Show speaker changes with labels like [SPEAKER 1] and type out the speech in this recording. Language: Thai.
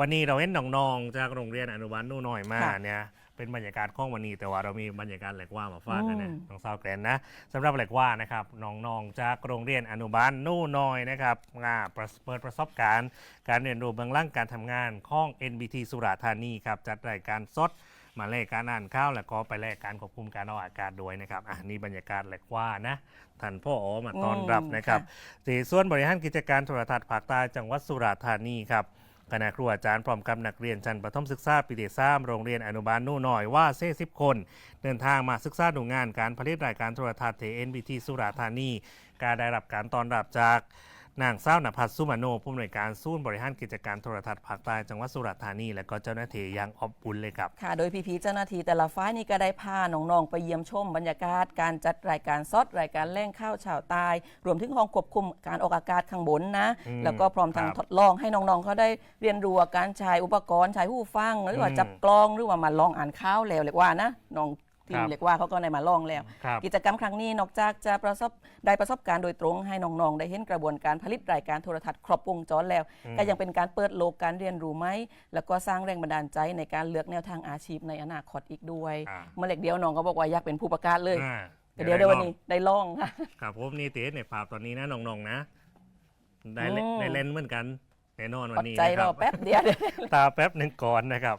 [SPEAKER 1] วันนี้เราเห็นน้องๆจากโรงเรียนอนุบาลนู่นหน่อยมา
[SPEAKER 2] ค่ะ
[SPEAKER 1] เนี่ยเป็นบรรยากาศของวันนี้แต่ว่าเรามีบรรยากาศแหลกว่ามาฝากกันนะ
[SPEAKER 2] อืม
[SPEAKER 1] น้องสาวแกรนนะสำหรับแหลกว่านะครับน้องๆจากโรงเรียนอนุบาลนู่นน้อยนะครับมาประเปิดประสบการณ์ การเรียนรู้เบื้องหล่างการทำงานของ NBT สุราษฎร์ธานีครับจัดรายการสด มาแลกการอ่านข้าวแล้วก็ไปแลกการควบคุมการออกอากาศด้วยนะครับอะนี่บรรยากาศแหลกว่านะท่านพ่ออ๋อมาต้อนรับ
[SPEAKER 2] อืม
[SPEAKER 1] นะครับ
[SPEAKER 2] ค่ะ
[SPEAKER 1] ที่ส่วนบริหารกิจการโทรทัศน์ภาคใต้จังหวัดสุราษฎร์ธานีครับ คณะครูอาจารย์พร้อมกับนักเรียนชั้นประถมศึกษาปีที่สามโรงเรียนอนุบาลนู่นหน่อยว่าเซ่สิบคน เดินทางมาศึกษาดูงานการผลิตรายการโทรทัศน์เทนบีทีสุราษฎร์ธานีการได้รับการต้อนรับจาก นางสาวนภัสสุมาโนผู้อำนวยการศูนย์บริหารกิจการโทรทัศน์ภาคใต้จังหวัดสุราษฎร์ธานี และก็เจ้าหน้าที่อย่างอบอุ่นเลยครับ
[SPEAKER 2] ค่ะ โดยพี่ๆเจ้าหน้าที่แต่ละฝ่ายนี่ก็ได้พาน้องๆไปเยี่ยมชมบรรยากาศการจัดรายการสดรายการแล่งข้าวชาวใตายรวมถึงห้องควบคุมการออกอากาศข้างบนนะ
[SPEAKER 1] อืม
[SPEAKER 2] แล้วก็พร้อมทั้ง
[SPEAKER 1] ครับ
[SPEAKER 2] ทดลองให้น้องๆเขาได้เรียนรู้การใช้อุปกรณ์ใช้หูฟังหรือว่า
[SPEAKER 1] อืม
[SPEAKER 2] จับกล้องหรือว่ามาลองอ่านข่าวแล้วเรียกว่านะน้อง ที
[SPEAKER 1] ค
[SPEAKER 2] ม
[SPEAKER 1] รับ
[SPEAKER 2] เรียกว่าเขาก็ได้มาลองแล้ว
[SPEAKER 1] ครับ
[SPEAKER 2] กิจกรรมครั้งนี้นอกจากจะประสบได้ประสบการณ์โดยตรงให้น้องๆ ได้เห็นกระบวนการผลิตรายการโทรทัศน์ครบวงจรแล้ว
[SPEAKER 1] อืม
[SPEAKER 2] ก็ยังเป็นการเปิดโลกการเรียนรู้ไหม แล้วก็สร้างแรงบันดาลใจในการเลือกแนวทางอาชีพในอนาคตอีกด้วย
[SPEAKER 1] อ่า
[SPEAKER 2] เมื่อเล็กเดียวน้องก็บอกว่าอยากเป็นผู้ประกาศเลย
[SPEAKER 1] อ่า
[SPEAKER 2] เดี๋ยวเดี๋ยววันนี้ได้ลองค่ะ
[SPEAKER 1] ครับผมนี่เต๋ในภาพตอนนี้นะน้องๆนะ ได้เล่น
[SPEAKER 2] อืม
[SPEAKER 1] ได้เล่นเหมือนกันแน่นอน
[SPEAKER 2] อ
[SPEAKER 1] วัน
[SPEAKER 2] ด
[SPEAKER 1] นี้
[SPEAKER 2] ใจ
[SPEAKER 1] นะค
[SPEAKER 2] ร
[SPEAKER 1] รั
[SPEAKER 2] อบแป๊บเดียว
[SPEAKER 1] ตาแป๊บหนึ่งก่อนนะครับ